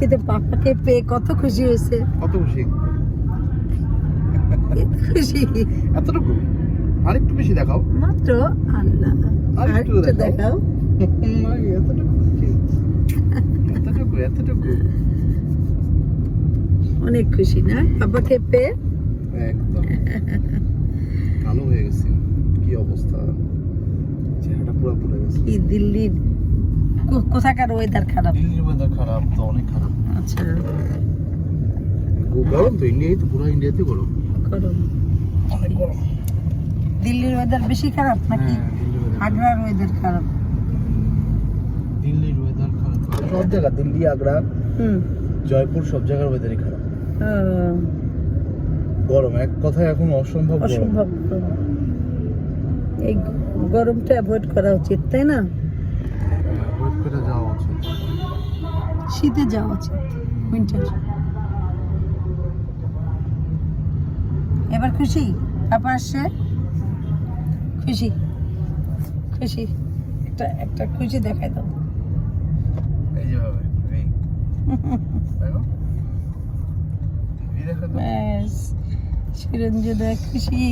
কিন্তু পাপাকে পেয়ে কত খুশি হয়েছে। কত খুশি? খুশি। এতটুকু? আরেকটু বেশি দেখাও। মাত্র আল্লাহ। আর আর একটু একটু দেখাও। দেখাও এতটুকু এতটুকু এতটুকু। অনেক খুশি না? পাপাকে পেয়ে? একদম। কালো হয়ে গেছে। কি অবস্থা? চেহারাটা পুরো পুড়ে গেছে। কি দিল্লির কোথাকার ওয়েদার খারাপ? দিল্লির ওয়েদার খারাপ তো অনেক খারাপ। আচ্ছা। গরম তো ইন্ডিয়ায় তো পুরো ইন্ডিয়াতে গরম। গরম। অনেক গরম। দিল্লির ওয়েদার বেশি খারাপ নাকি? হ্যাঁ। আগ্রার ওয়েদার খারাপ। দিল্লির ওয়েদার খারাপ। সব জায়গা দিল্লি আগ্রা হুম। জয়পুর সব জায়গার ওয়েদারই খারাপ। গরম এক কথায় এখন অসম্ভব অসম্ভব এই গরমটা অ্যাভয়েড করা উচিত তাই না ওয়েট করে যাওয়া উচিত শীতে যাওয়া উচিত উইন্টার এবার খুশি? পাপা আসছে? খুশি? খুশি। একটা একটা খুশি দেখাই দাও। ব্যাস। চিরঞ্জনা খুশি।